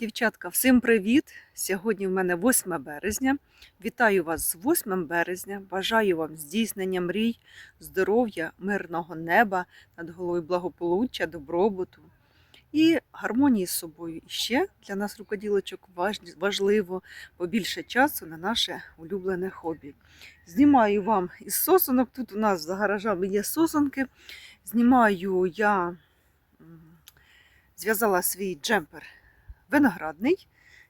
Дівчатка, всім привіт! Сьогодні в мене 8 березня. Вітаю вас з 8 березня. Бажаю вам здійснення мрій, здоров'я, мирного неба, над головою благополуччя, добробуту і гармонії з собою. І ще для нас, рукоділочок, важ- важливо побільше часу на наше улюблене хобі. Знімаю вам із сосонок. Тут у нас за гаражами є сосонки. Знімаю я зв'язала свій джемпер виноградний,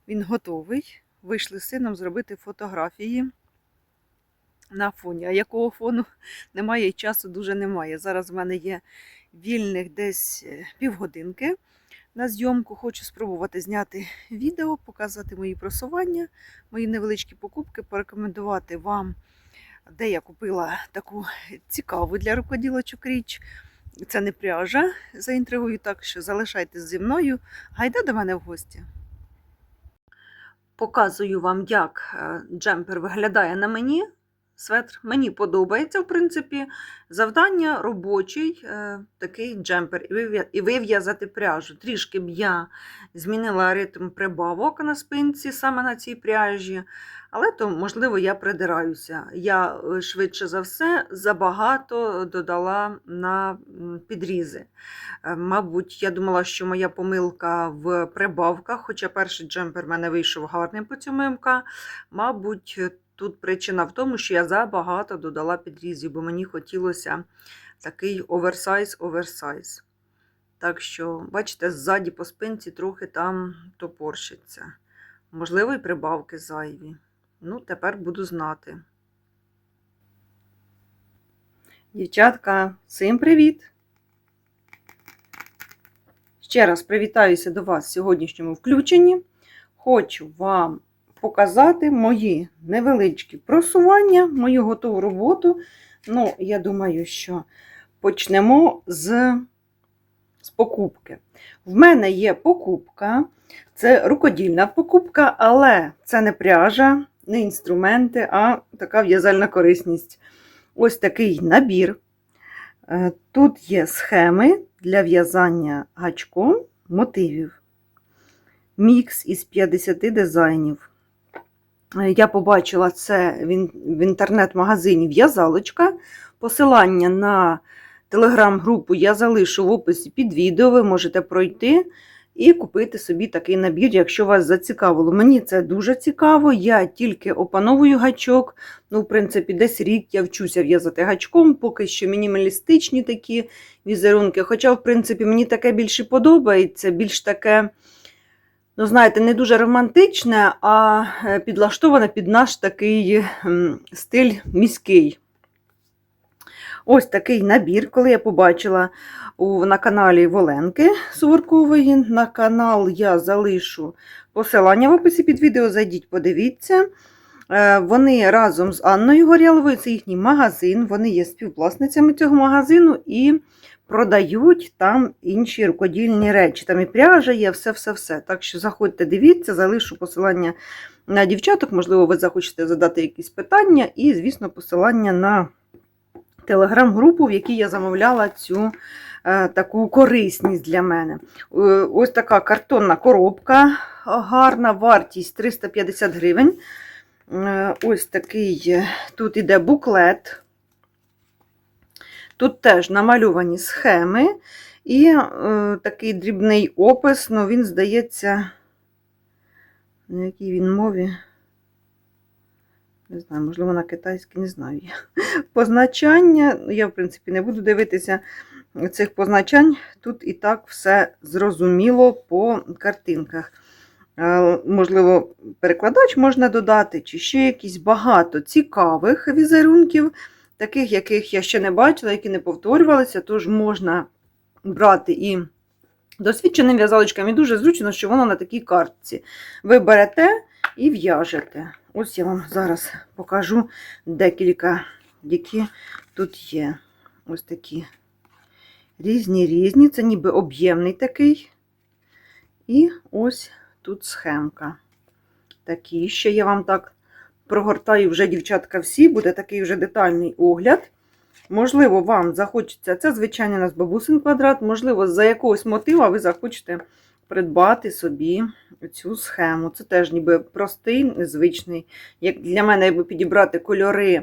він готовий. Вийшли з сином зробити фотографії на фоні. А якого фону немає і часу дуже немає. Зараз в мене є вільних десь е, півгодинки на зйомку. Хочу спробувати зняти відео, показати мої просування, мої невеличкі покупки, порекомендувати вам, де я купила таку цікаву для рукоділочок річ. Це не пряжа. Заінтригую так, що залишайтесь зі мною. Гайда до мене в гості. Показую вам, як е, джемпер виглядає на мені. Светр мені подобається, в принципі, завдання робочий, е, такий джемпер, і вив'язати пряжу. Трішки б я змінила ритм прибавок на спинці саме на цій пряжі, але то, можливо, я придираюся. Я е, швидше за все забагато додала на підрізи. Е, Мабуть, я думала, що моя помилка в прибавках, хоча перший джемпер в мене вийшов гарним по цьому МК. Мабуть, тут причина в тому, що я забагато додала підрізів, бо мені хотілося такий оверсайз-оверсайз. Так що, бачите, ззаді по спинці трохи там топорщиться. Можливо, і прибавки зайві. Ну, тепер буду знати. Дівчатка, всім привіт! Ще раз привітаюся до вас в сьогоднішньому включенні. Хочу вам показати мої невеличкі просування, мою готову роботу. Ну, я думаю, що почнемо з, з покупки. В мене є покупка, це рукодільна покупка, але це не пряжа, не інструменти, а така в'язальна корисність. Ось такий набір. Е, Тут є схеми для в'язання гачком мотивів. Мікс із 50 дизайнів. Я побачила це в інтернет-магазині В'язалочка. Посилання на телеграм-групу я залишу в описі під відео. Ви можете пройти і купити собі такий набір, якщо вас зацікавило. Мені це дуже цікаво. Я тільки опановую гачок. Ну, в принципі, десь рік я вчуся в'язати гачком, поки що мінімалістичні такі візерунки. Хоча, в принципі, мені таке більше подобається, більш таке, ну, знаєте, не дуже романтичне, а е, підлаштоване під наш такий стиль міський. Ось такий набір, коли я побачила у, на каналі Воленки Суворкової. На канал я залишу посилання в описі під відео. Зайдіть, подивіться. Е, Вони разом з Анною Горяловою, це їхній магазин, вони є співвласницями цього магазину і продають там інші рукодільні речі. Там і пряжа є, все-все-все. Так що заходьте, дивіться, залишу посилання на дівчаток, можливо, ви захочете задати якісь питання, і, звісно, посилання на телеграм-групу, в якій я замовляла цю е, таку корисність для мене. Е, ось така картонна коробка, гарна вартість 350 гривень. Е, Ось такий тут іде буклет. Тут теж намальовані схеми і е, такий дрібний опис, ну він здається, на якій він мові. Не знаю, можливо, на китайській, не знаю. я. Позначання, я, в принципі, не буду дивитися цих позначань. Тут і так все зрозуміло по картинках. Е, Можливо, перекладач можна додати, чи ще якісь багато цікавих візерунків, таких, яких я ще не бачила, які не повторювалися, тож можна брати і досвідченим в'язалочкам, і дуже зручно, що воно на такій картці. Ви берете і в'яжете. Ось я вам зараз покажу декілька, які тут є. Ось такі різні різні. Це ніби об'ємний такий. І ось тут схемка. Такі ще я вам так прогортаю вже, дівчатка, всі, буде такий вже детальний огляд. Можливо, вам захочеться, це, звичайно, у нас бабусин квадрат, можливо, за якогось мотива ви захочете придбати собі цю схему. Це теж ніби простий, незвичний. Як для мене, якби підібрати кольори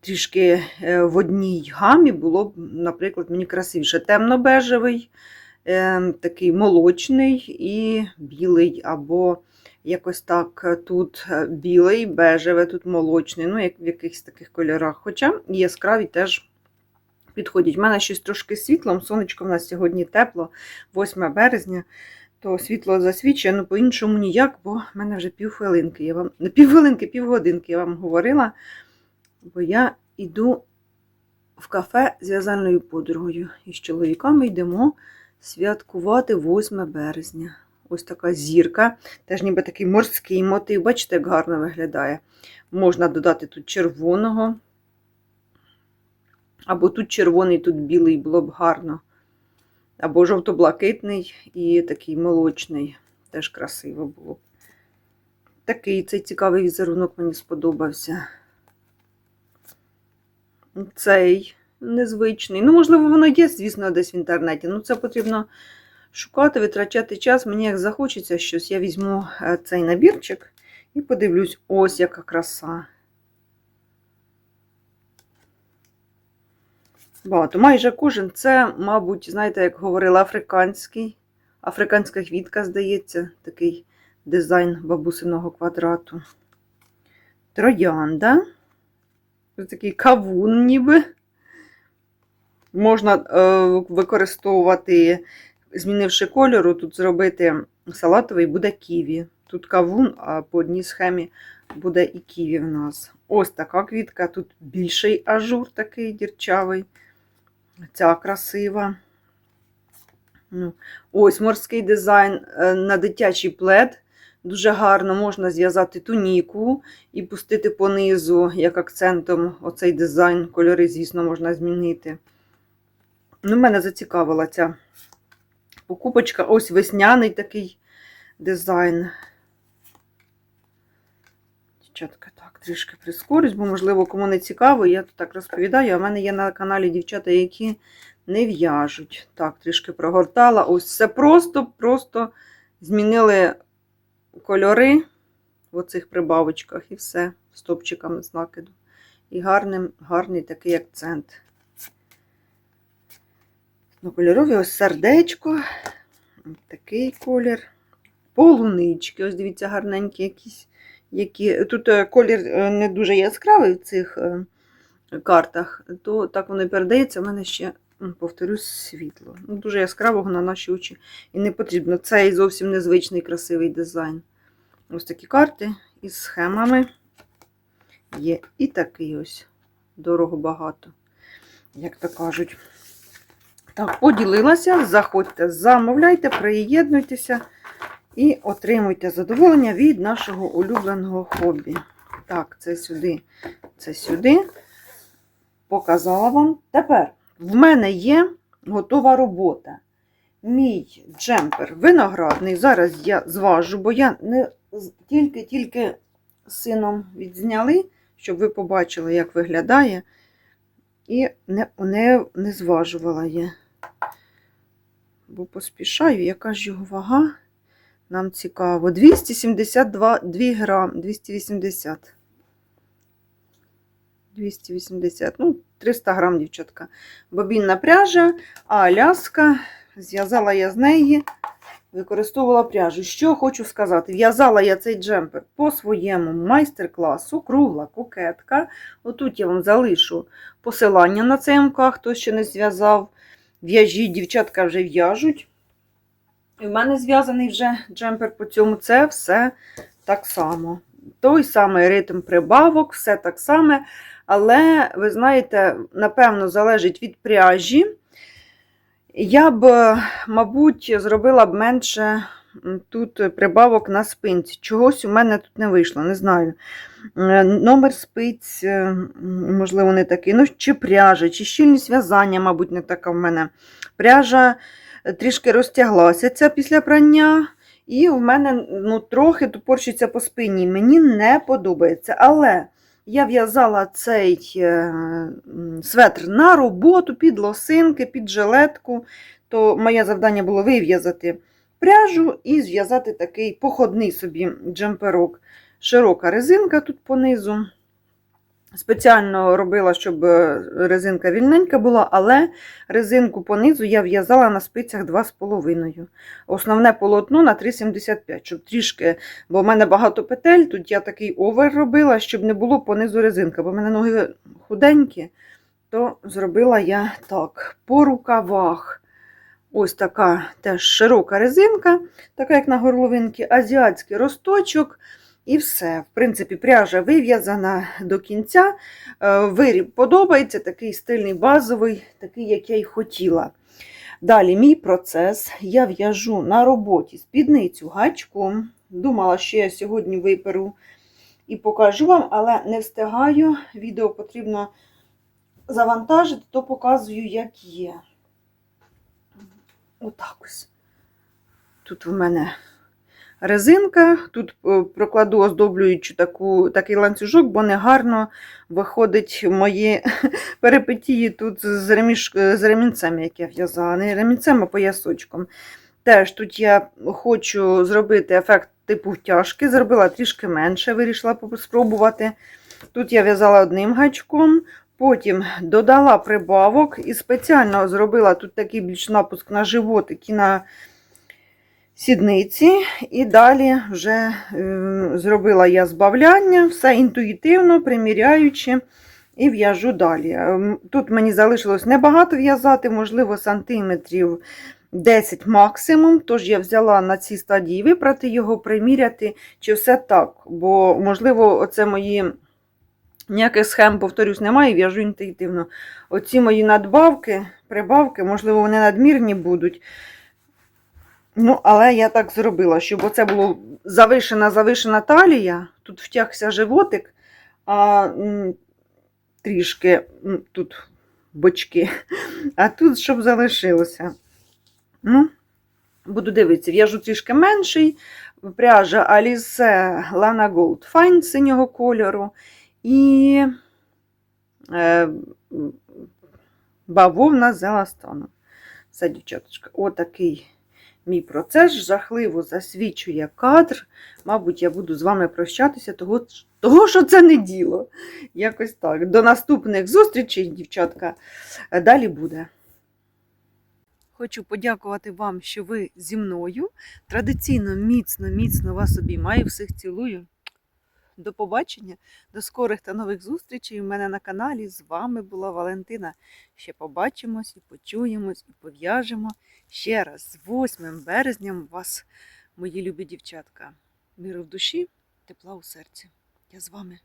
трішки е, в одній гамі, було б, наприклад, мені красивіше. Темно-бежевий, е, такий молочний і білий, або якось так е, тут е, білий, бежеве, тут молочний, ну, як в якихось таких кольорах. Хоча яскраві теж підходять. У мене щось трошки світлом, сонечко в нас сьогодні тепло, 8 березня, то світло засвічує, ну по-іншому ніяк, бо в мене вже півхвилинки. Я вам не півхвилинки, півгодинки я вам говорила, бо я йду в кафе з в'язальною подругою. І з чоловіками йдемо святкувати 8 березня. Ось така зірка, теж ніби такий морський мотив. Бачите, як гарно виглядає. Можна додати тут червоного. Або тут червоний, тут білий було б гарно. Або жовто-блакитний і такий молочний. Теж красиво було б. Такий цей цікавий візерунок мені сподобався. Цей незвичний. Ну, можливо, воно є, звісно, десь в інтернеті. Ну, це потрібно шукати, витрачати час. Мені як захочеться щось, я візьму е, цей набірчик і подивлюсь, ось яка краса. Багато. Майже кожен це, мабуть, знаєте, як говорила, африканський. Африканська квітка, здається, такий дизайн бабусиного квадрату. Троянда. Ось такий кавун ніби. Можна е, використовувати, змінивши кольору, тут зробити салатовий, буде ківі. Тут кавун, а по одній схемі буде і ківі в нас. Ось така квітка, тут більший ажур такий дірчавий. Ця красива. Ну, Ось морський дизайн е, на дитячий плед. Дуже гарно можна зв'язати туніку і пустити понизу, як акцентом, оцей дизайн. Кольори, звісно, можна змінити. Ну, Мене зацікавила ця покупочка. Ось весняний такий дизайн. Дівчатка, так, трішки прискорюсь, бо, можливо, кому не цікаво, я тут так розповідаю. А в мене є на каналі дівчата, які не в'яжуть. Так, трішки прогортала. Ось все просто-просто змінили кольори в оцих прибавочках і все, стопчиками з накиду. І гарним, гарний такий акцент. Кольорові ось сердечко. Такий колір. Полунички. Ось дивіться, гарненькі якісь. Які... Тут е, колір е, не дуже яскравий в цих е, картах, то так воно і передається. У мене ще, повторюсь, світло. Ну, Дуже яскравого на наші очі і не потрібно. Це і зовсім незвичний красивий дизайн. Ось такі карти із схемами. Є і такий ось дорого багато, як то кажуть. Так, поділилася, заходьте, замовляйте, приєднуйтеся і отримуйте задоволення від нашого улюбленого хобі. Так, це сюди, це сюди. Показала вам. Тепер в мене є готова робота. Мій джемпер виноградний. Зараз я зважу, бо я не тільки-тільки сином відзняли, щоб ви побачили, як виглядає. І не, не, не зважувала я. Бо поспішаю, яка ж його вага? Нам цікаво. 272 2 грам, 280. 280, ну, 300 грам, дівчатка. Бобінна пряжа, а Аляска, зв'язала я з неї, використовувала пряжу. Що хочу сказати, в'язала я цей джемпер по своєму майстер-класу, кругла кокетка. Отут я вам залишу посилання на цей МК, хто ще не зв'язав. В'яжі, дівчатка вже в'яжуть. І в мене зв'язаний вже джемпер по цьому. Це все так само. Той самий ритм прибавок, все так само. Але, ви знаєте, напевно, залежить від пряжі. Я б, мабуть, зробила б менше тут прибавок на спинці. Чогось у мене тут не вийшло, не знаю. Е, Номер спиць, е, можливо, не такий. Ну, чи пряжа, чи щільність в'язання, мабуть, не така в мене. Пряжа трішки розтяглася ця після прання. І в мене ну, трохи тупорщиться по спині. Мені не подобається. Але я в'язала цей е, светр на роботу під лосинки, під жилетку. То моє завдання було вив'язати пряжу і зв'язати такий походний собі джемперок. Широка резинка тут понизу. Спеціально робила, щоб е, резинка вільненька була, але резинку понизу я в'язала на спицях 2,5. Основне полотно на 3,75, щоб трішки, бо в мене багато петель, тут я такий овер робила, щоб не було понизу резинка, бо в мене ноги худенькі, то зробила я так. По рукавах. Ось така теж широка резинка, така як на горловинці, азіатський росточок. І все. В принципі, пряжа вив'язана до кінця. Е, Виріб подобається, такий стильний базовий, такий, як я й хотіла. Далі мій процес. Я в'яжу на роботі спідницю гачком. Думала, що я сьогодні виперу і покажу вам, але не встигаю. Відео потрібно завантажити, то показую, як є. Отак ось. Тут в мене резинка, тут е, прокладу оздоблюючу таку, такий ланцюжок, бо не гарно виходить мої перипетії тут з, реміш, з ремінцем, як я в'язала. Не ремінцем, а поясочком. Теж тут я хочу зробити ефект типу втяжки, зробила трішки менше, вирішила спробувати. Тут я в'язала одним гачком, потім додала прибавок і спеціально зробила тут такий більш напуск на животик і на сідниці. І далі вже е, зробила я збавляння, все інтуїтивно, приміряючи. І в'яжу далі. Ем, Тут мені залишилось небагато в'язати, можливо, сантиметрів 10 максимум. Тож я взяла на цій стадії випрати його, приміряти, чи все так. Бо, можливо, оце мої ніяких схем, повторюсь, немає, в'яжу інтуїтивно. Оці мої надбавки, прибавки, можливо, вони надмірні будуть. Ну, але я так зробила, щоб оце було завишена, завишена талія, тут втягся животик, а трішки тут бочки, а тут щоб залишилося. Ну, буду дивитися, в'яжу трішки менший, пряжа Alize Lana Gold Fine синього кольору і е, бавовна з еластоном. Все, дівчаточка, отакий мій процес жахливо засвічує кадр. Мабуть, я буду з вами прощатися, того, того що це не діло. Якось так. До наступних зустрічей, дівчатка. Далі буде. Хочу подякувати вам, що ви зі мною. Традиційно, міцно, міцно вас обіймаю. Всіх цілую. До побачення, до скорих та нових зустрічей у мене на каналі. З вами була Валентина. Ще побачимось і почуємось, і пов'яжемо. Ще раз з 8 березням вас, мої любі дівчатка. Миру в душі, тепла у серці. Я з вами.